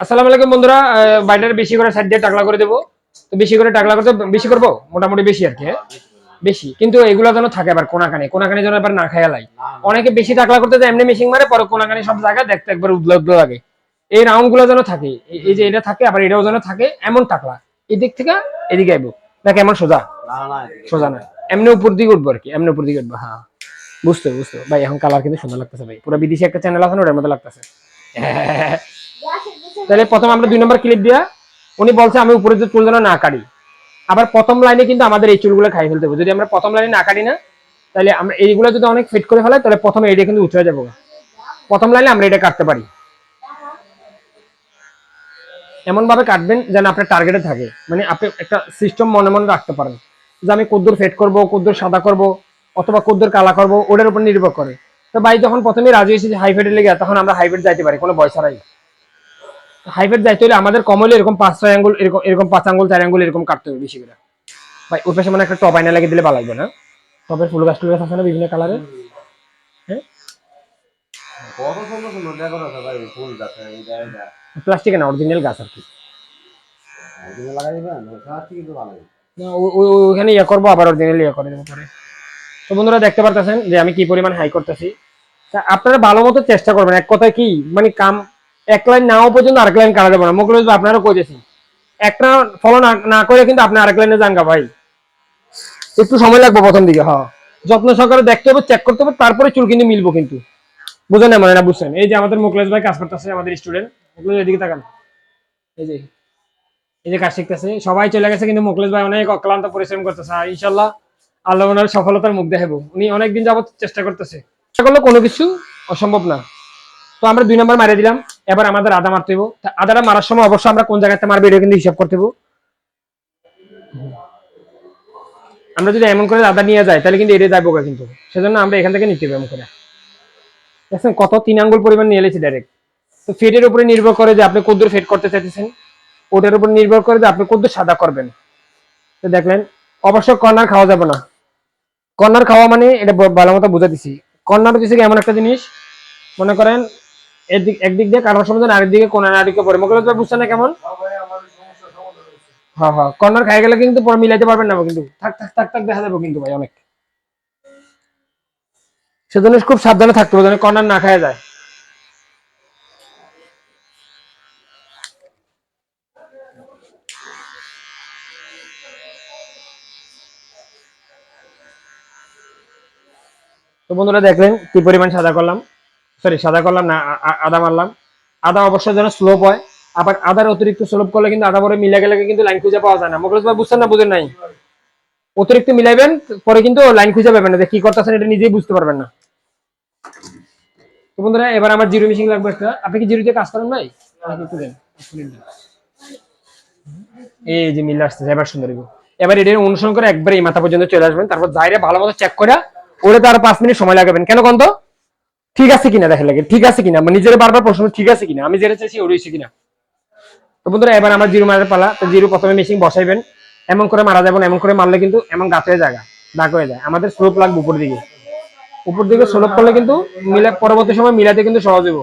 আসসালামু আলাইকুম বন্ধুরা বাইটার বেশি করে সাইড দিয়ে টাকলা করে দেবো। তো বেশি করে টাকলা করতে বেশি করব? মোটামুটি বেশি আর কি হ্যাঁ? বেশি। কিন্তু এগুলো যেন থাকে আবার কোনাকানি। কোনাকানি যেন এবার না খায় লাই। অনেকে বেশি টাকলা করতে যায়, এমনি মেশিং মারে, পরে কোনাকানি সব জায়গায় দেখতে একবার উদলা লাগে। এই রাউন্ডগুলো যেন থাকে, এই- যে এটা থাকে, আবার এটাও যেন থাকে, এমন টাকলা। এদিক থেকে এদিকে আইবো। নাকি এমন সোজা? সোজা না। এমনি উপর দিকে উঠবো আর কি, এমনি উপর দিকে উঠবো হ্যাঁ। বুঝতে বুঝতে। ভাই, এখন কালার কিন্তু সুন্দর লাগতেছে, ভাই। পুরো বিদেশি একটা চ্যানেল আছে না, ওটার মধ্যে লাগতেছে। তাহলে প্রথম আমরা দুই নম্বর ক্লিপ দিয়া, উনি বলছে, আমি উপরে চুল যেন না কাটি। আবার প্রথম লাইনে কিন্তু আমাদের এই চুলগুলো খাই ফেলতে হবে। যদি আমরা প্রথম লাইনে না কাটি না, তাহলে আমরা এইগুলো যদি অনেক ফিট করে ফেলাই তাহলে প্রথমে এটা কিন্তু উঠে যাব। প্রথম লাইনে আমরা এটা কাটতে পারি। এমন ভাবে কাটবেন যেন আপনার টার্গেটে থাকে। মানে আপনি একটা সিস্টেম মনে মনে রাখতে পারেন। যে আমি কদ্দুর ফেট করব, কদ্দুর সাদা করব, অথবা কদ্দুর কালা করব, ওটার উপর নির্ভর করে। তো ভাই, যখন প্রথমে রাজি হয়েছে যে হাইফেটে লেগে, তখন আমরা হাইফেট যাইতে পারি, কোনো বয়স ছাড়াই হাইফেট যাইতে হলে আমাদের কমলে এরকম পাঁচ ছয় আঙ্গুল এরকম এরকম পাঁচ আঙ্গুল চার আঙ্গুল এরকম কাটতে হবে বেশি করে। ভাই ওর পাশে মানে একটা টপ আয়না লাগিয়ে দিলে ভালো লাগবে না? টপের ফুল গাছ টুল গাছ আছে না বিভিন্ন কালারের সুন্দর না অরিজিনাল গাছ আর কি। ওখানে ইয়ে করব আবার অরিজিনাল ইয়ে করে দেবো পরে। তো বন্ধুরা দেখতে পারতেছেন যে আমি কি পরিমাণ হাই করতেছি। তা আপনারা ভালো মতো চেষ্টা করবেন। এক কথায় কি? মানে কাম এক লাইন নাও পর্যন্ত আরেক লাইন কাটা যাবে না। মুখলে আপনারা কইতেছি একটা ফলো না করে কিন্তু আপনি আরেক লাইনে যান ভাই। একটু সময় লাগবে প্রথম দিকে হ্যাঁ। যত্ন সহকারে দেখতে হবে চেক করতে হবে, তারপরে চুল কিন্তু মিলবো কিন্তু। বুঝেন না মানে না বুঝছেন? এই যে আমাদের মুকলেশ ভাই কাজ করতেছে, আমাদের স্টুডেন্ট মুকলেশ এদিকে তাকান। এই যে এই যে কাজ শিখতেছে। সবাই চলে গেছে কিন্তু মুকলেশ ভাই অনেক অক্লান্ত পরিশ্রম করতেছে। ইনশাল্লাহ আল্লাহ ওনার সফলতার মুখ দেখাবো। উনি অনেকদিন যাবত চেষ্টা করতেছে। চেষ্টা করলে কোনো কিছু অসম্ভব না। তো আমরা দুই নম্বর মারিয়ে দিলাম। এবার আমাদের আদা মারতে হইব। আদাটা মারার সময় অবশ্যই আমরা কোন জায়গাতে মারবো এটা কিন্তু হিসাব করতে হইব। আমরা যদি এমন করে আদা নিয়ে যাই, তাহলে কিন্তু এটা যাব কিন্তু। সেজন্য আমরা এখান থেকে নিতে হবে এমন করে। দেখছেন কত তিন আঙ্গুল পরিমাণ নিয়ে এলেছি ডাইরেক্ট তো ফেটের উপরে নির্ভর করে যে আপনি কদ্দুর ফেট করতে চাইতেছেন। ওটার উপর নির্ভর করে যে আপনি কদ্দুর সাদা করবেন। তো দেখলেন, অবশ্য কর্নার খাওয়া যাবে না। কর্নার খাওয়া মানে এটা ভালো মতো বুঝা দিছি কর্নার হচ্ছে এমন একটা জিনিস। মনে করেন একদিক দিয়ে কাটার সময় যেন আরেক দিকে কোনা না দিকে পড়ে। মোকাবিলা বুঝছেন না কেমন? হ্যাঁ হ্যাঁ। কর্নার খাই গেলে কিন্তু পরে মিলাইতে পারবেন না কিন্তু। থাক থাক থাক থাক, দেখা কিন্তু ভাই অনেক। সেজন্য খুব সাবধানে থাকতে হবে যেন কর্নার না যায়। তো বন্ধুরা দেখলেন কি পরিমাণ সাদা করলাম। সরি সাদা করলাম না আদা মারলাম। আদা অবশ্যই যেন স্লোপ হয়। আবার আদার অতিরিক্ত স্লোপ করলে কিন্তু আদা পরে মিলে গেলে কিন্তু লাইন খুঁজে পাওয়া যায় না। মোগলস ভাই বুঝছেন না বুঝেন নাই? অতিরিক্ত মিলাইবেন পরে কিন্তু লাইন খুঁজে পাবেন না। যে কি করতেছেন এটা নিজেই বুঝতে পারবেন না। তো বন্ধুরা এবার আমার জিরো মেশিন লাগবে একটা। আপনি কি জিরোতে কাজ করেন ভাই? একটু দেন। এই যে মিল আসতেছে এবার সুন্দর এবার এটা অনুসরণ করে একবার এই মাথা পর্যন্ত চলে আসবেন। তারপর যাইরে ভালো মতো চেক করে ওরে তার পাঁচ মিনিট সময় লাগাবেন। কেন কোন তো? ঠিক আছে কিনা দেখা লাগে, ঠিক আছে কিনা? মানে নিজের বারবার প্রশ্ন, ঠিক আছে কিনা? আমি যেটা চাইছি ওরইছি কিনা? তো বন্ধুরা, এবার আমার জিরো মারার পালা। তো জিরো প্রথমে মেশিন বসাইবেন। এমন করে মারা যাবেন, এমন করে মারলে কিন্তু এমন গাছ হয়ে জায়গা, দাগ হয়ে যায়। আমাদের স্লোপ লাগবে উপর দিকে। উপর দিকে স্লোপ করলে কিন্তু মিলে, পরবর্তী সময় মিলাতে কিন্তু সহজ হইব।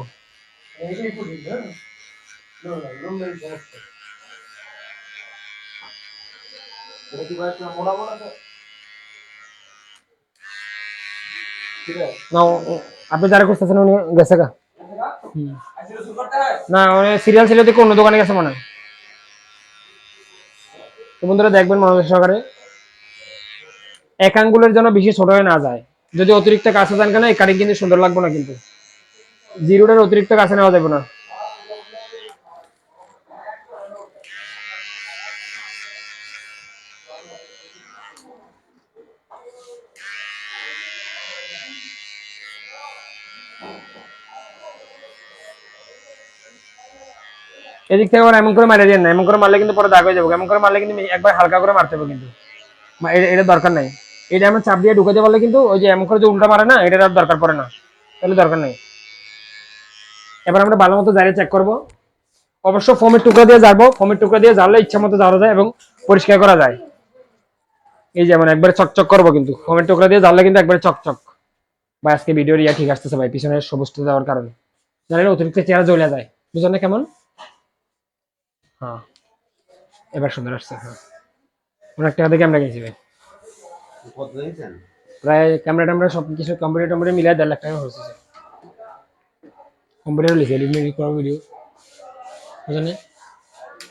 না আপনি যারা করতেছেন উনি গেছে গা। না, উনি সিরিয়াল ছিল দেখে অন্য দোকানে গেছে মনে হয়। তো বন্ধুরা দেখবেন মনোযোগ সহকারে। এক আঙ্গুলের জন্য বেশি ছোট হয়ে না যায়। যদি অতিরিক্ত কাছে যান কেন, এই কাটিং কিন্তু সুন্দর লাগবে না কিন্তু। জিরোটার অতিরিক্ত কাছে নেওয়া যাবে না। এদিক থেকে এমন করে মারিয়ে দেন না, এমন করে মারলে কিন্তু পরে দাগ হয়ে যাবে, এমন করে মারলে কিন্তু একবার হালকা করে মারতে হবে কিন্তু। এটা- এটা দরকার নাই। এটা আমরা চাপ দিয়ে ঢুকাতে পারলে কিন্তু ওই যে এমন করে যে উল্টা মারে না, এটার আর দরকার পড়ে না। তাহলে দরকার নেই। এবার আমরা ভালো মতো জারিয়ে চেক করব। অবশ্য ফোমের টুকরা দিয়ে যাব ফোমের টুকরা দিয়ে জানলে ইচ্ছা মতো যাওয়া যায় এবং পরিষ্কার করা যায়। এই যেমন একবারে চকচক করব কিন্তু। ফোমের টুকরা দিয়ে জানলে কিন্তু একবারে চকচক। বা আজকে ভিডিওর ইয়া ঠিক আসতেছে ভাই পিছনে সবুজটা দেওয়ার কারণে। জানেন অতিরিক্ত চেহারা জ্বলে যায়। বুঝলেন কেমন? হ্যাঁ। এবার সুন্দর আসছে হ্যাঁ। অনেক টাকা দিয়ে ক্যামেরা কিনছি ভাই। প্রায় ক্যামেরা ট্যামেরা সব কিছু কম্পিউটার টম্পিউটার মিলিয়ে দেড় লাখ টাকা হয়েছে। কম্পিউটার লিখে করা ভিডিও বুঝলেন?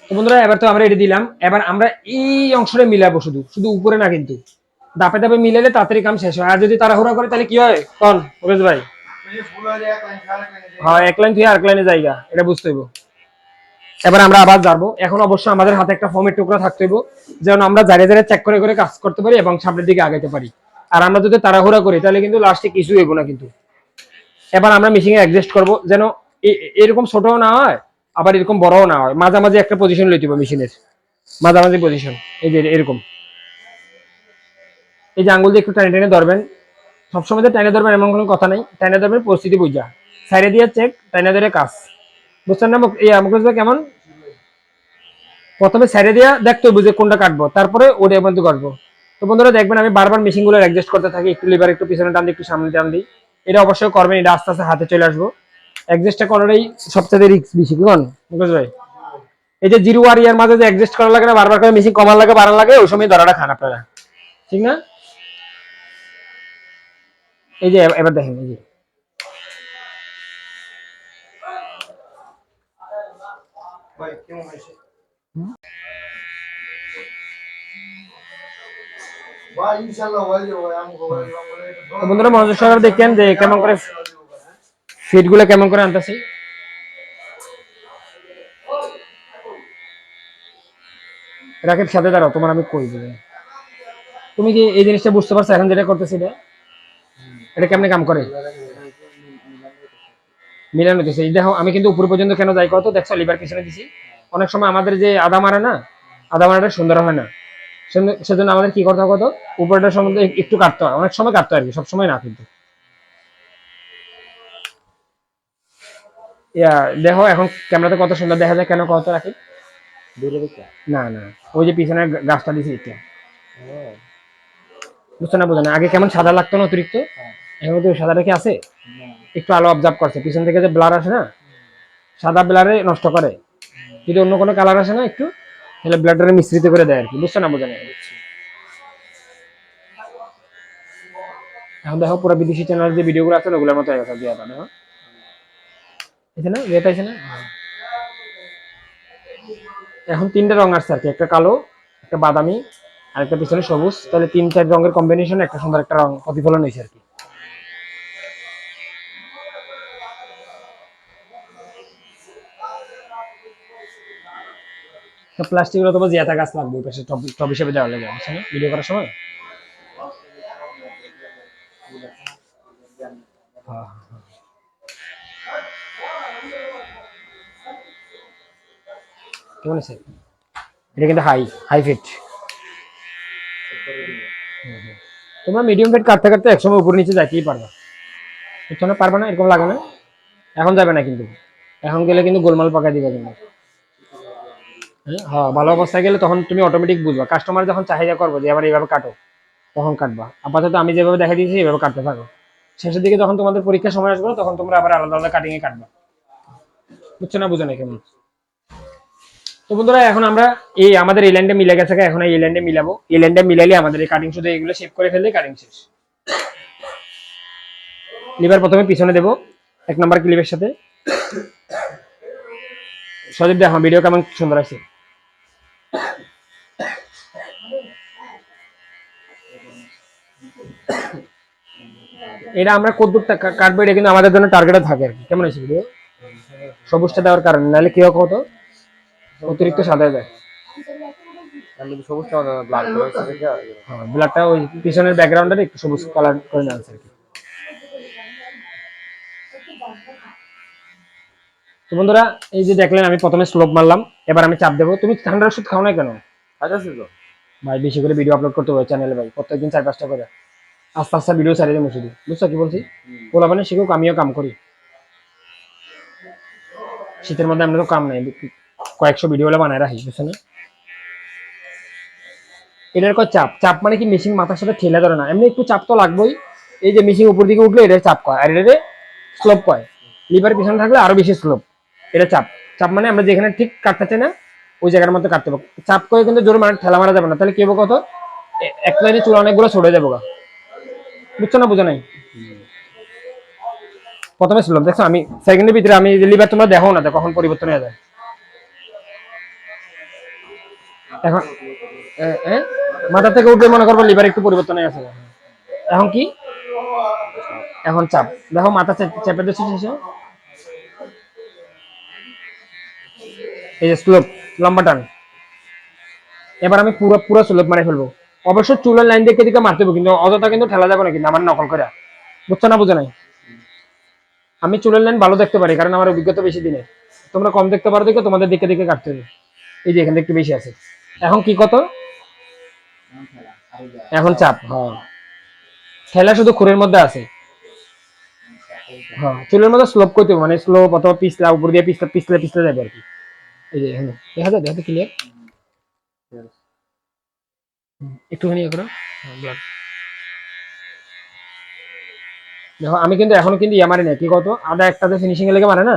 তো বন্ধুরা এবার তো আমরা এটা দিলাম। এবার আমরা এই অংশটা মিলাবো শুধু শুধু উপরে না কিন্তু। দাপে দাপে মিলালে তাড়াতাড়ি কাম শেষ হয়। আর যদি তাড়াহুড়া করে তাহলে কি হয়? কন? ওকেশ ভাই? হ্যাঁ এক লাইন তুই আরেক লাইনে জায়গা এটা বুঝতে হইব। এবার আমরা আবার যাব এখন অবশ্যই আমাদের হাতে একটা ফর্মের টুকরা থাকতে যেন আমরা জারে জারে চেক করে করে কাজ করতে পারি এবং সামনের দিকে আগাইতে পারি। আর আমরা যদি তাড়াহুড়া করি, তাহলে কিন্তু লাস্টে কিছু হইব না কিন্তু। এবার আমরা মেশিনে অ্যাডজাস্ট করব, যেন এরকম ছোটও না হয়, আবার এরকম বড়ও না হয়। মাঝামাঝি একটা পজিশন লইতে হবে মেশিনের মাঝামাঝি পজিশন এই যে এরকম। এই যে আঙ্গুল দিয়ে একটু টেনে টেনে ধরবেন। সবসময় টেনে ধরবেন এমন কোনো কথা নেই। টেনে ধরবেন পরিস্থিতি বুঝা। সাইডে দিয়ে চেক টেনে ধরে কাজ। বুঝছেন না মুখোশ ভাই কেমন? প্রথমে সাইডে দিয়ে দেখতে হবে যে কোনটা কাটবো, তারপরে ওটা বন্ধ কাটবো। তো বন্ধুরা দেখবেন, আমি বারবার মেশিনগুলো অ্যাডজাস্ট করতে থাকি, একটু লিভার একটু পিছনে টান দিই, একটু সামনে টান দিই। এটা অবশ্যই করবেন, এটা আস্তে আস্তে হাতে চলে আসব। অ্যাডজাস্টটা করাটাই সবচেয়ে রিস্ক বেশি, কি কোন ভাই। এই যে জিরো আর ইয়ার মাঝে যে অ্যাডজাস্ট করা লাগে না, বারবার করে মেশিন কমার লাগে বাড়ান লাগে, ওই সময় ধরাটা খান আপনারা ঠিক না? এই যে, এবার দেখেন, এই যে ভাই ইনশাআল্লাহ হয়ে যাবে ভাই আমি খবর তো বন্ধুরা যে কেমন করে ফিটগুলো কেমন করে আনতেছি। রাকেট সাথে দাঁড়াও, তোমার আমি কই দিবে। তুমি কি এই জিনিসটা বুঝতে পারছ এখন যেটা করতেছি এটা কেমনে কাম করে? মিলানো দিছে। দেখো আমি কিন্তু উপর পর্যন্ত কেন যাই কত? দেখছ লিভার পিছনে দিছি। অনেক সময় আমাদের যে আদা মারা না আদা মারাটা সুন্দর হয় না। সেজন্য- আমাদের কি করতে কত? উপরটার সম্বন্ধে একটু কাটতে হয়। অনেক সময় কাটতে হয় আর কি সবসময় না কিন্তু। ইয়া দেখো এখন ক্যামেরাতে কত সুন্দর দেখা যায় কেন কত রাখি? না না। ওই যে পিছনে গাছটা দিছি এটা। বুঝছ না বুঝো না। আগে কেমন সাদা লাগতো না অতিরিক্ত? এখন তো সাদাটা কি আছে? একটু আলো অবজার্ভ করছে। পিছন থেকে যে ব্লার আসে না, সাদা ব্লারে নষ্ট করে। যদি অন্য কোনো কালার আসে না একটু, তাহলে ব্লাডটারে মিশ্রিত করে দেয় আর কি বুঝছ না বোঝা না এখন দেখো পুরো বিদেশি চ্যানেলের যে ভিডিওগুলো আছে, ওগুলোর মতো গেছে দিয়ে দেখো এসে না? না? এখন তিনটা রং আসছে আর কি একটা কালো, একটা বাদামি আর একটা পিছনে সবুজ। তাহলে তিন চার রঙের কম্বিনেশন একটা সুন্দর একটা রং প্রতিফলন হয়েছে আর কি প্লাস্টিকের অথবা জিয়াতা গাছ লাগবে, ওই পাশে টব হিসেবে দেওয়া বুঝছ না? ভিডিও করার সময়। কেমন আছে? এটা কিন্তু হাই হাই ফিট তোমরা মিডিয়াম ফিট কাটতে কাটতে একসময় উপর নিচে যাইতেই পারবা। বুঝছ না পারবা না এরকম লাগে না। এখন যাবে না কিন্তু। এখন গেলে কিন্তু গোলমাল পাকাই দিবে কিন্তু। হ্যাঁ, হ্যাঁ ভালো অবস্থায় গেলে তখন তুমি অটোমেটিক বুঝবা। কাস্টমার যখন চাহিদা করব যে আবার এইভাবে কাটো তখন কাটবা। আপাতত আমি যেভাবে দেখা দিয়েছি এইভাবে কাটতে থাকো। শেষের দিকে যখন তোমাদের পরীক্ষার সময় আসবে তখন তোমরা আবার আলাদা আলাদা কাটিং এ কাটবা। বুঝছ না বুঝো না কেমন? তো বন্ধুরা এখন আমরা এই আমাদের এই লাইনটা মিলে গেছে এখন এই লাইনটা মিলাবো। এই লাইনটা মিলাইলে আমাদের এই কাটিং শুধু এগুলো শেপ করে ফেললে কাটিং শেষ। লিভার প্রথমে পিছনে দেবো। এক নাম্বার ক্লিপের সাথে। সজীব দেখো ভিডিও কেমন সুন্দর আছে এটা আমরা কদ্দুর কাটবো এটা কিন্তু আমাদের জন্য টার্গেটে থাকে আর কি। কেমন আছে ভিডিও সবুজটা দেওয়ার কারণে নাহলে কি হয় কত অতিরিক্ত সাদা যায়। আমি সবুজটা ব্লাড করেছে দেখে হ্যাঁ ব্লাডটা ওই পিছনের ব্যাকগ্রাউন্ডে একটু সবুজ কালার করে নেওয়া আর কি। তো বন্ধুরা এই যে দেখলেন আমি প্রথমে স্লোপ মারলাম এবার আমি চাপ দেবো। তুমি ঠান্ডার ওষুধ খাও না কেন? ভাই বেশি করে ভিডিও আপলোড করতে হবে চ্যানেলে ভাই। প্রত্যেকদিন চার পাঁচটা করে। আস্তে আস্তে ভিডিও ছাড়িয়ে দেবো শুধু। বুঝছ কি বলছি? ওলা মানে শিখুক আমিও কাম করি। শীতের মধ্যে আমরা তো কাম নাই। কয়েকশো ভিডিও হলে বানায় রাখি বুঝছ না? এটার কয় চাপ? চাপ মানে কি মেশিন মাথার সাথে ঠেলে ধরে না। এমনি একটু চাপ তো লাগবেই। এই যে মেশিন উপর দিকে উঠলে এটা চাপ কয়। আর এটা স্লোপ কয়। লিভার পিছনে থাকলে আরও বেশি স্লোপ এটা চাপ। চাপ মানে আমরা যেখানে ঠিক কাটতে চাই না, ওই জায়গার মধ্যে কাটতে হবে। চাপ করে কিন্তু জোরে মানে ঠেলা মারা যাবে না। তাহলে কি হবে কত? এক লাইনে চুল অনেকগুলো ছড়ে যাব গা। বুঝছ না, বুঝো নাই? প্রথমে ছিল দেখছ? আমি সেকেন্ডের ভিতরে আমি লিভার তোমরা দেখো না কখন পরিবর্তন হয়ে যায়। এখন মাথা থেকে উঠবে মনে করব লিভার একটু পরিবর্তন হয়ে গেছে। এখন কি? এখন চাপ। দেখো, মাথা চেপে দিচ্ছি এই যে স্লোপ লম্বা টান। এবার আমি পুরো পুরো স্লোপ মারে ফেলব। অবশ্য চুলের লাইন দেখে দিকে মারতে কিন্তু অযথা কিন্তু ঠেলা যাবে না কিন্তু আমার নকল করে। বুঝছ না, বুঝে নাই? আমি চুলের লাইন ভালো দেখতে পারি, কারণ আমার অভিজ্ঞতা বেশি দিনের তোমরা কম দেখতে পারো দেখে তোমাদের দিকে দিকে কাটতে হবে। এই যে এখানে একটু বেশি আছে। এখন কি কত? এখন চাপ হ্যাঁ। ঠেলা শুধু খুরের মধ্যে আছে। হ্যাঁ চুলের মধ্যে স্লোপ করতে মানে স্লোপ অথবা পিছলা, উপর দিয়ে পিছলা, পিছলে পিছলে যাবে আর কি। দেখা যায় দেখা ক্লিয়ার একটুখানি ইয়ে করো। দেখো, আমি কিন্তু এখনও কিন্তু ইয়ে মারি নাই, কি কত আদা একটাতে ফিনিশিং এর লেগে মারে না?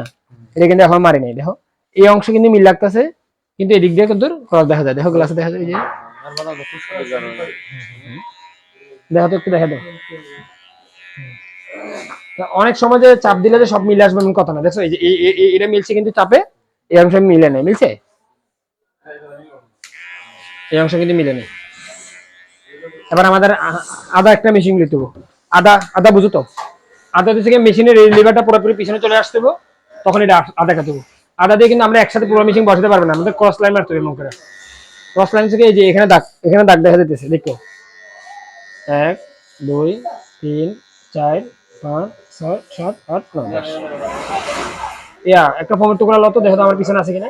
এটা কিন্তু এখন মারি নাই, দেখো। এই অংশ কিন্তু মিল লাগতেছে, কিন্তু এদিক দিয়ে কিন্তু ক্রস দেখা যায়। দেখো গ্লাসে দেখা যায় যে। দেখা তো, একটু দেখা দাও। অনেক সময় যে চাপ দিলে যে সব মিলে আসবে কথা না। দেখো এই যে এটা মিলছে কিন্তু চাপে। এই অংশ মিলে নেই, মিলছে? এই অংশ কিন্তু মিলে নেই। এবার আমাদের আদা একটা মেশিন নিতে হবে আদা আদা বুঝো তো? আদা থেকে মেশিনের লিভারটা পুরোপুরি পিছনে চলে আসতে হবে তখন এটা আদা কাটতে আদা দিয়ে কিন্তু আমরা একসাথে পুরো মেশিন বসাতে পারব না, আমাদের ক্রস লাইন মারতে হবে এমন করে। ক্রস লাইন থেকে এই যে এখানে দাগ এখানে দাগ দেখা যেতেছে দেখো। এক, দুই, তিন, চার, পাঁচ, ছয়, সাত, আট, নয়, দশ। ইয়া একটা ফর্মের টুকরা লো তো দেখো তো আমার পিছনে আছে কিনা।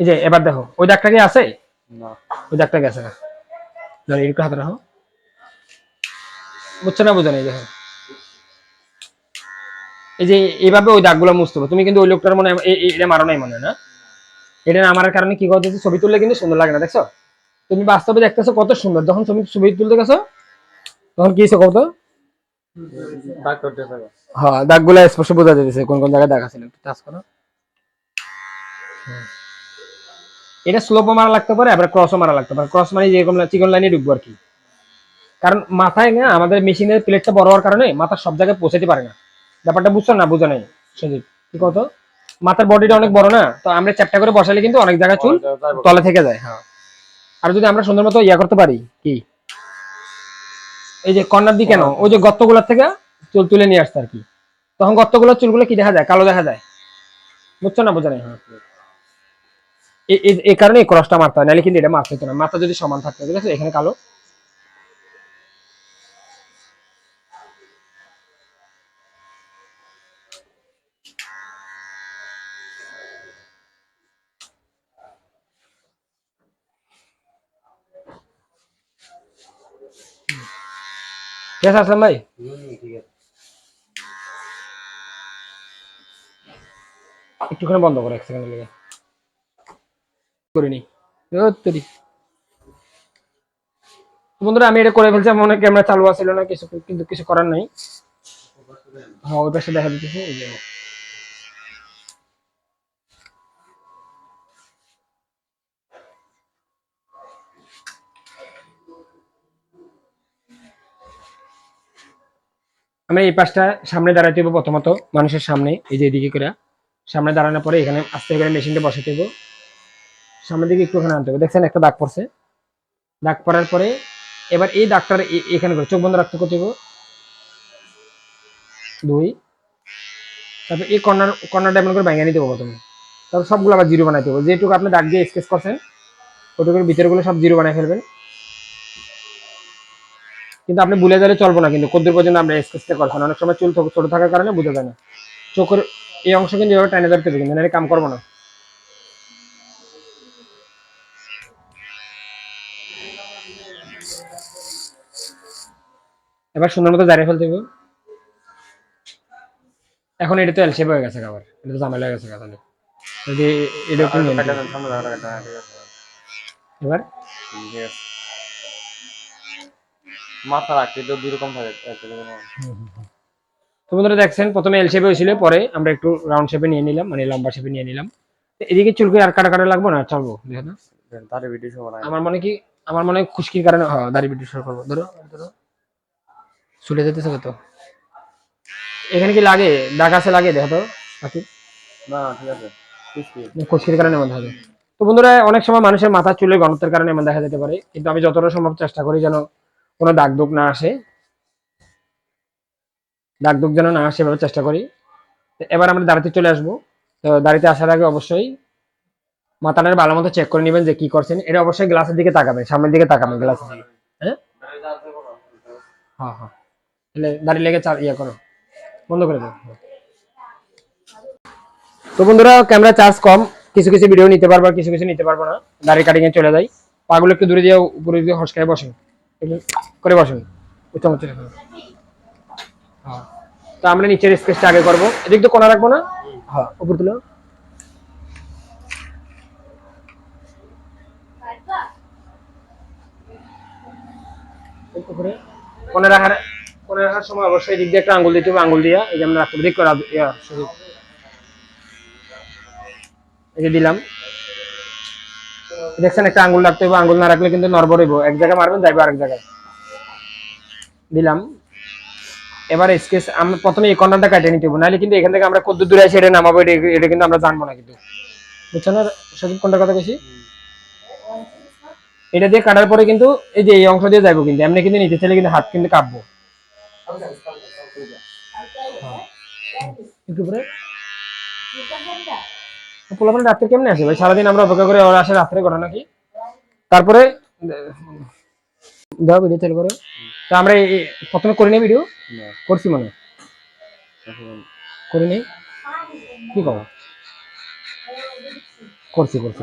এই যে এবার দেখো ওই দাগটা কি আছে? না। ওই দাগটা গেছে না? ধরো এরকম হাতে রাখো। বুঝছ না বুঝো না এই দেখো। এই যে এইভাবে ওই দাগগুলো মুছতে হবে। তুমি কিন্তু ওই লোকটার মনে এটা মারো নাই মনে না। এটা না মারার কারণে কি করতেছে? ছবি তুললে কিন্তু সুন্দর লাগে না দেখছ? তুমি বাস্তবে দেখতেছো কত সুন্দর। যখন তুমি ছবি তুলতে গেছো তখন কি কত দাগ হ্যাঁ দাগগুলো স্পষ্ট বোঝা যাচ্ছে কোন কোন জায়গায় দাগ আছে একটু টাচ করো। এটা স্লোপও মারা লাগতে পারে আবার ক্রসও মারা লাগতে পারে। ক্রস মানে যেরকম চিকন লাইনে ঢুকবো আর কি। কারণ মাথায় না আমাদের মেশিনের প্লেটটা বড় হওয়ার কারণে মাথা সব জায়গায় পৌঁছাতে পারে না। ব্যাপারটা বুঝছ না বুঝো নাই সজীব কি কত মাথার বডিটা অনেক বড় না তো আমরা চ্যাপটা করে বসালে কিন্তু অনেক জায়গায় চুল তলে থেকে যায় হ্যাঁ। আর যদি আমরা সুন্দর মতো ইয়া করতে পারি, কি? এই যে কর্নার দিকে কেন ওই যে গর্তগুলোর থেকে চুল তুলে নিয়ে আসতে আর কি। তখন গর্তগুলোর চুলগুলো কি দেখা যায়? কালো দেখা যায়। বুঝছ না? বোঝা নাই? হ্যাঁ। এই কারণে এই ক্রসটা মারতে হয়, নাহলে কিন্তু এটা মারতে হতো না। মাথা যদি সমান থাকতো, ঠিক আছে? এখানে কালো। ঠিক আছে আসলাম ভাই একটুখানি বন্ধ করো, এক সেকেন্ড লেগে। করিনি। তৈরি বন্ধুরা, আমি এটা করে ফেলছি, আমার মনে ক্যামেরা চালু আছিল না, কিছু কিন্তু কিছু করার নাই। হ্যাঁ ওই পাশে দেখা দিতেছে আমরা এই পাশটা সামনে দাঁড়াতে হবে প্রথমত মানুষের সামনে, এই যে এদিকে করে সামনে দাঁড়ানোর পরে এখানে আস্তে করে মেশিনটা বসাতে হবে সামনের দিকে একটুখানি আনতে হবে দেখছেন, একটা দাগ পড়ছে। দাগ পড়ার পরে এবার এই দাগটার এখানে করে চোখ বন্ধ রাখতে করতে হবে দুই। তারপর এই কর্নার কর্নারটা এমন করে ভেঙে নিতে হবে প্রথমে। তারপর সবগুলো আবার জিরো বানাইতে হবে যেটুকু আপনি দাগ দিয়ে স্কেচ করছেন, ওটুকুর ভিতরগুলো সব জিরো বানাই ফেলবেন। কিন্তু আপনি ভুলে গেলে চলবো না কিন্তু কদ্দূর পর্যন্ত আমরা স্কেচটা করছেন অনেক সময় চুল ছোট থাকার কারণে বোঝা যায় না। চোখের এই অংশ কিন্তু এভাবে টাইনে ধরতে হবে কিন্তু নাহলে কাম করব না। এবার সুন্দর মতো দাঁড়িয়ে ফেলতে হবে। এখন এটা তো এলশেপ হয়ে গেছে খাবার এটা তো ঝামেলা হয়ে গেছে তাহলে। যদি এটা একটু এবার? মাথার আকৃতি দুই রকম থাকে। তো বন্ধুরা দেখছেন প্রথমে এল শেপে হয়েছিল পরে আমরা একটু রাউন্ড শেপে নিয়ে নিলাম মানে লম্বা শেপে নিয়ে নিলাম। এদিকে চুলকে আর কাটা কাটা লাগবো না? চলবো দেখো না সব বানায় আমার মনে কি আমার মনে খুশকির কারণে হ্যাঁ দাড়ি শুরু করব। ধরো ধরো। চুলে যেতেছে কত? এখানে কি লাগে? দাগ আছে লাগে দেখো তো বাকি না ঠিক আছে খুশকির। কারণে এমন হবে তো বন্ধুরা অনেক সময় মানুষের মাথার চুলের ঘনত্বের কারণে এমন দেখা যেতে পারে কিন্তু আমি যতটা সম্ভব চেষ্টা করি যেন কোনো দাগ দুগ না আসে। দাগ দুগ যেন না আসে, এভাবে চেষ্টা করি। এবার আমরা দাঁড়িতে চলে আসব। তো দাঁড়িতে আসার আগে অবশ্যই মাথাটার ভালো মতো চেক করে নেবেন যে কি করছেন। এটা অবশ্যই গ্লাসের দিকে তাকাবেন, সামনের দিকে তাকাবেন গ্লাসের দিকে। হ্যাঁ? হ্যাঁ হ্যাঁ। দাঁড়িয়ে লেগে চার ইয়ে করো। বন্ধ করে দাও। তো বন্ধুরা ক্যামেরা চার্জ কম। কিছু কিছু ভিডিও নিতে পারব কিছু কিছু নিতে পারব না। দাড়ি কাটিং এ চলে যাই। পাগুলো একটু দূরে দিয়ে উপরে দিয়ে হসকায় একটু করে বসেন। উচ্চ হ্যাঁ। তো আমরা নিচের স্কেচটা আগে করব। এদিক তো কোনা রাখব না? হ্যাঁ উপর তুলো। কোনে রাখার সময় অবশ্যই এদিক দিয়ে একটা আঙ্গুল দিতে হবে। আঙ্গুল দিয়া এই যে আমরা রাখতে দিক করে এই যে দিলাম। দেখছেন, একটা আঙ্গুল রাখতে হবে আঙ্গুল না রাখলে কিন্তু নরবর হইব। এক জায়গায় মারবেন, যাইবে আরেক জায়গায়। দিলাম। এবার স্কেচ আমরা প্রথমে এই কর্নারটা কাটে নিতে হবে নাহলে কিন্তু এখান থেকে আমরা কত দূরে আছে এটা নামাবো, এটা কিন্তু আমরা জানব না কিন্তু। বুঝছ না সজীব কোনটার কথা বেশি এটা দিয়ে কাটার পরে কিন্তু এই যে এই অংশ দিয়ে যাব কিন্তু, এমনি কিন্তু নিচে ছেলে কিন্তু হাত কিন্তু কাটবো হ্যাঁ। একটু পরে। পোলাপান রাত্রে কেমনে আসে ভাই? সারাদিন আমরা অপেক্ষা করে ওরা আসে রাত্রে নাকি তারপরে দাও ভিডিও চালু করো। তো আমরা প্রথমে করে নেই ভিডিও করছি মনে করে নেই কি কব? করছি করছি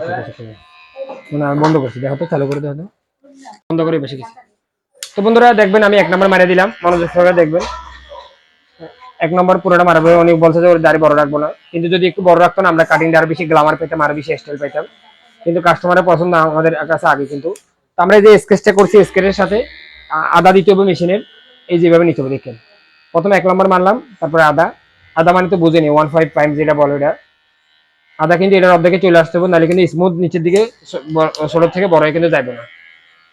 মানে আমি বন্ধ করছি। দেখো তো চালু করে দেখো বন্ধ করে বেশি কিছু। তো বন্ধুরা দেখবেন আমি এক নম্বর মারে দিলাম। মনোযোগ সহকারে দেখবেন। এক নম্বর পুরোটা মারবে, উনি বলছে যে ওর দাড়ি বড় রাখব না। কিন্তু যদি একটু বড় রাখতো না, আমরা কাটিং আরও বেশি গ্লামার পেতাম, আরও বেশি স্টাইল পেতাম। কিন্তু কাস্টমারের পছন্দ আমাদের কাছে আগে কিন্তু। আমরা যে স্কেচটা করছি স্কেচের সাথে আদা দিতে হবে মেশিনের এই যেভাবে নিতে হবে, দেখেন। প্রথমে এক নম্বর মারলাম, তারপরে আদা। আদা মানে তো বুঝেনি ওয়ান ফাইভ পাইম যেটা বলো এটা আদা কিন্তু এটার অর্ধেকে চলে আসতে হবে, নাহলে কিন্তু স্মুথ নিচের দিকে ষোলো থেকে বড় হয়ে কিন্তু যাবে না।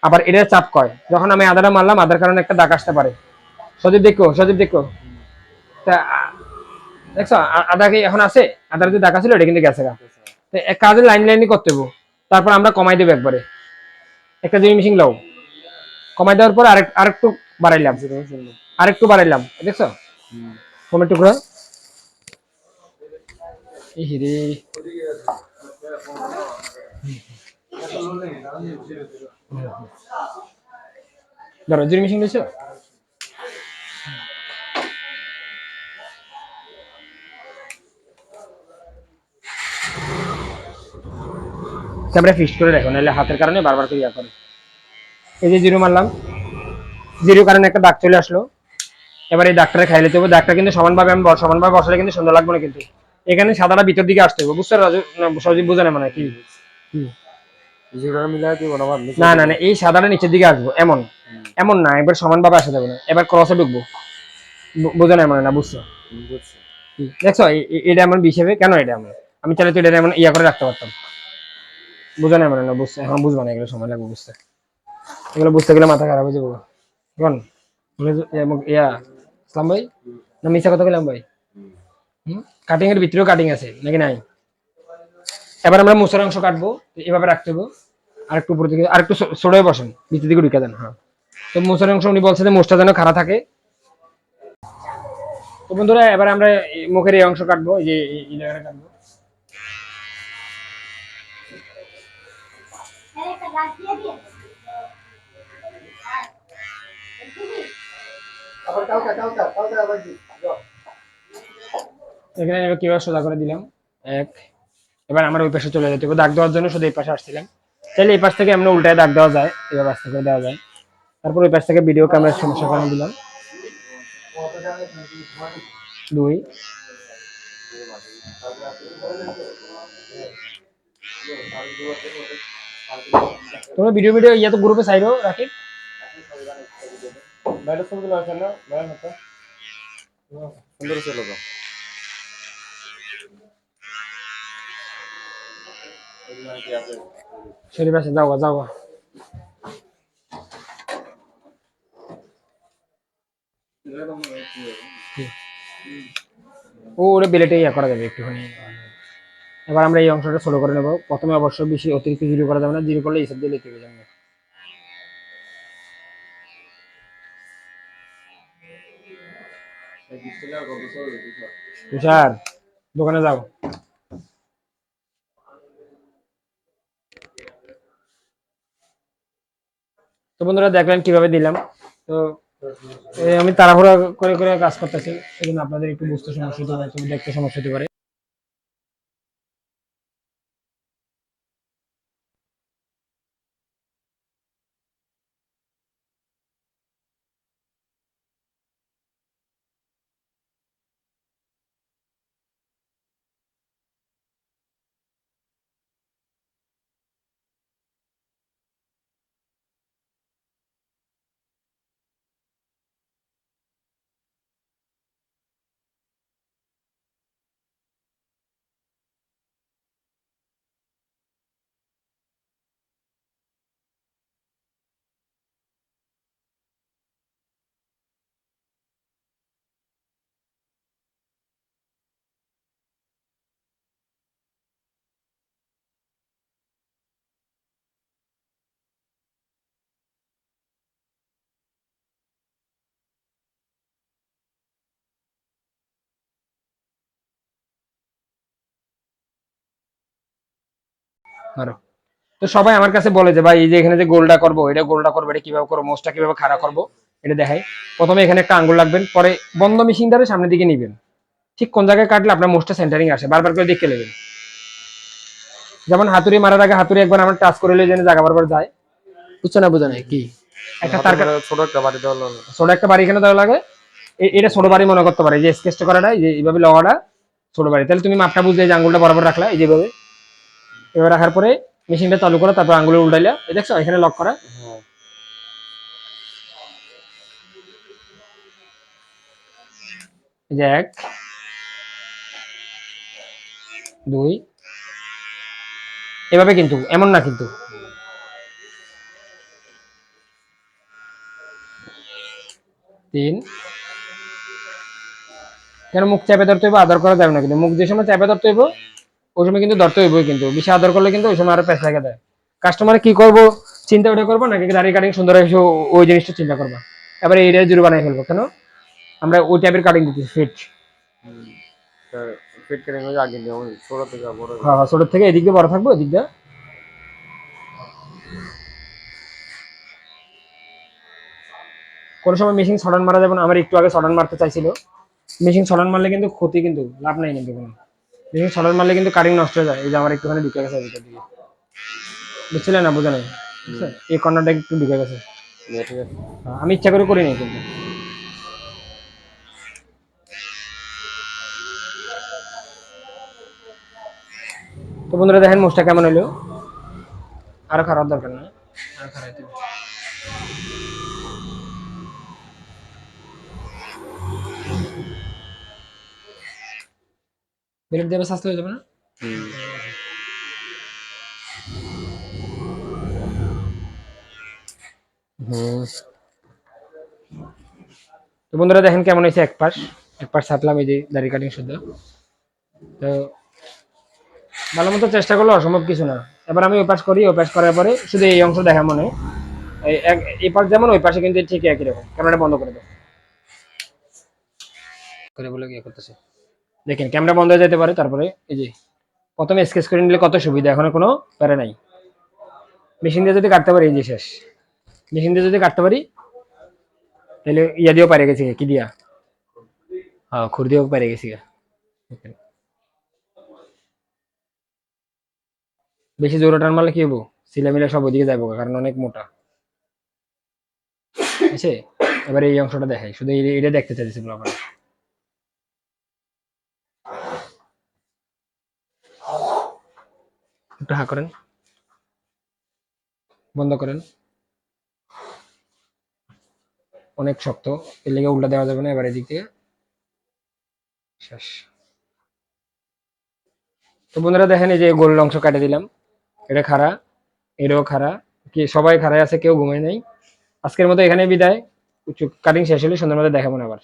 আবার এটা চাপ কয়। যখন আমি আদাটা মারলাম, আদার কারণে একটা দাগ আসতে পারে। সজীব দেখো সজীব দেখো। তা দেখছ আ- আদা কি এখন আছে? আদার যে দাগ ছিল এটা কিন্তু গেছে তো এক কাজে লাইন লাইনই করতে হবে তারপর আমরা কমাই দেবো একবারে। একটা জিনিস মিশিং লাও। কমাই দেওয়ার পর আরেক আরেকটু বাড়াইলাম। আরেকটু বাড়াইলাম দেখছ? কমের টুকরো হিরে ধরো জিরো মিশিং দিয়েছ ক্যামেরা ফিক্স করে রাখো নাহলে হাতের কারণে বারবার করে ইয়া করে। এই যে জিরো মারলাম জিরো কারণে একটা দাগ চলে আসলো। এবার এই দাগটা খাইলে দেবো দাগটা কিন্তু সমানভাবে আমি সমানভাবে বসালে কিন্তু সুন্দর লাগবে না কিন্তু। এখানে সাদাটা ভিতর দিকে আসতে হবে বুঝতে সজীব বুঝে না মানে কি না না না এই সাদাটা নিচের দিকে আসব এমন। এমন না এবার সমানভাবে আসা যাবে না। এবার ক্রসে ঢুকবো। বুঝে না মানে না বুঝছ? দেখছ? এটা এমন হিসেবে কেন এটা এমন? আমি চাইলে তো এটা এমন ইয়া করে রাখতে পারতাম। বুঝে না মানে না বুঝছে এখন না এগুলো সময় লাগবে বুঝতে। এগুলো বুঝতে গেলে মাথা খারাপ হয়ে যাব। কোন ইয়া, ইসলাম ভাই? না মিশা কথা ভাই। কাটিং এর ভিতরেও কাটিং আছে, নাকি নাই? এবার আমরা মুসের অংশ কাটবো এভাবে রাখতে হবে। আর একটু উপর আর একটু সরে বসেন ভিতর দিকে ঢুকে দেন হ্যাঁ। তো মুসের অংশ উনি বলছে যে মুসটা যেন খাড়া থাকে। তো বন্ধুরা, এবার আমরা মুখের এই অংশ কাটবো, এই যে এই জায়গাটা কাটবো। এখানে এবার কীভাবে সোজা করে দিলাম? এক এবার আমার ওই পাশে চলে যেতে হবে। দাগ দেওয়ার জন্য শুধু এই পাশে আসছিলাম। চাইলে এই পাশ থেকে এমনি উল্টায় দাগ দেওয়া যায় এবার পাশ থেকে দেওয়া যায়। তারপর ওই পাশ থেকে ভিডিও ক্যামেরার সমস্যার কারণে দিলাম। দুই তোমরা ভিডিও ভিডিও ইয়া তো গ্রুপে চাইরো রাখি বাইরে ছবিগুলো আছে না বাইরে হাতে সুন্দর ছিল তো শরীফ আছে যাও গা, যাও গা। ও ওটা বেলেটে ইয়া করা যাবে একটুখানি এবার আমরা এই অংশটা ছোট করে নেব। প্রথমে অবশ্য বেশি অতিরিক্ত জিরো করা যাবে না জিরো করলে হিসাব দিয়ে লিখতে যাবে। তুষার, দোকানে যাও। তো বন্ধুরা, দেখলেন কীভাবে দিলাম। তো আমি তাড়াহুড়া করে করে কাজ করতেছি এই জন্য আপনাদের একটু বুঝতে সমস্যা হতে পারে দেখতে সমস্যা হতে পারে। আরও। তো সবাই আমার কাছে বলে যে ভাই এই যে এখানে যে গোলটা করব এটা গোলটা করব এটা কীভাবে করব মোষটা কীভাবে খাড়া করব এটা দেখাই। প্রথমে এখানে একটা আঙ্গুল রাখবেন পরে বন্ধ মেশিন দ্বারা সামনের দিকে নিবেন। ঠিক কোন জায়গায় কাটলে আপনার মোষটা সেন্টারিং আসে বারবার করে দেখে নেবেন। যেমন হাতুড়ি মারার আগে হাতুড়ি একবার আমরা টাচ করে যেন জায়গা বারবার যায়। বুঝছ না বোঝা নাই কি? একটা তার ছোট একটা বাড়ি দেওয়া ছোট একটা বাড়ি এখানে দেওয়া লাগে। এটা ছোট বাড়ি মনে করতে পারে যে স্কেচটা করাটা যে এইভাবে লওয়াটা ছোট বাড়ি। তাহলে তুমি মাপটা বুঝলে যে আঙ্গুলটা বরাবর রাখলা এই যেভাবে। এভাবে রাখার পরে মেশিনটা চালু করো, তারপর আঙ্গুলে উল্টাইলা। এই দেখছ, এখানে লক করা। এক, দুই। এভাবে কিন্তু, এমন না কিন্তু। তিন। কেন মুখ চাপে ধরতে হইব? আদর করা যাবে না কিন্তু। মুখ যে সময় চাপে ধরতে হইব ওই সময় কিন্তু ধরতে হইব কিন্তু। বেশি আদর করলে কিন্তু ওই সময় আরও পেশ লাগে দেয়। কাস্টমার কি করব? চিন্তা ওটা করব? নাকি দাড়ি কাটিং সুন্দর হয়েছে ওই জিনিসটা চিন্তা করবা? এবারে এইটা জিরো বানাই ফেলব। কেন? আমরা ওই টাইপের কাটিং দিচ্ছি ফিট ফিট করে আগে ছোট থেকে বড় হ্যাঁ থেকে এদিক দিয়ে বড় থাকব এদিক দিয়ে। কোনো সময় মেশিন শর্টান মারা যাবে না। আমার একটু আগে শর্টান মারতে চাইছিল। মেশিন শর্টান মারলে কিন্তু ক্ষতি কিন্তু লাভ নাই কিন্তু কোনো। মেশিন শর্টান মারলে কিন্তু কাটিং নষ্ট হয়ে যায়। এই যে আমার একটুখানি ঢুকে গেছে ভিতর দিকে। বুঝছিলেন না বোঝা নেই এই কর্নারটা একটু ঢুকে গেছে। হ্যাঁ, আমি ইচ্ছা করে করিনি কিন্তু। তো বন্ধুরা দেখেন মোষটা কেমন হলো আরও খারাপ দরকার না আরও খারাপ হইতে হবে। বেলেট হয়ে যাবে না? তো বন্ধুরা দেখেন কেমন হয়েছে এক পাশ এক পাশ ছাপলাম এই যে দাড়ি কাটিং শুদ্ধ। তো ভালো মতো চেষ্টা করলে অসম্ভব কিছু না। এবার আমি ওই পাশ করি ওই পাশ করার পরে শুধু এই অংশ দেখা মনে এই এক- পাশ যেমন ওই পাশে কিন্তু ঠিক একই রকম। ক্যামেরাটা বন্ধ করে দেবো করে বলে কি করতেছে। দেখেন ক্যামেরা বন্ধ হয়ে যেতে পারে, তারপরে এই যে, প্রথমে স্কেচ করে নিলে কত সুবিধা, এখন কোনো প্যারা নাই। মেশিন দিয়ে যদি কাটতে পারি, এই যে শেষ। মেশিন দিয়ে যদি কাটতে পারি, তাহলে ইয়া দিয়েও পারে গেছি কি দিয়া? হ্যাঁ খুর দিয়েও পারে গেছি বেশি জোরে টান মারলে কি হব? সিলা মিলা সব ওইদিকে যাব কারণ অনেক মোটা। আছে? এবারে এই অংশটা দেখাই, শুধু এটা দেখতে চাইছি আপনারা একটু করেন। বন্ধ করেন। অনেক শক্ত। এর লেগে উল্টা দেওয়া যাবে না, এবার এদিক থেকে শেষ। তো বন্ধুরা দেখেন, এই যে গোল অংশ কাটে দিলাম। এটা খাড়া, এটাও খাড়া। কি, সবাই খাড়ায় আছে, কেউ ঘুমায় নাই। আজকের মতো এখানে বিদায়। কাটিং শেষ হলে সন্ধ্যার মধ্যে দেখাবো না আবার।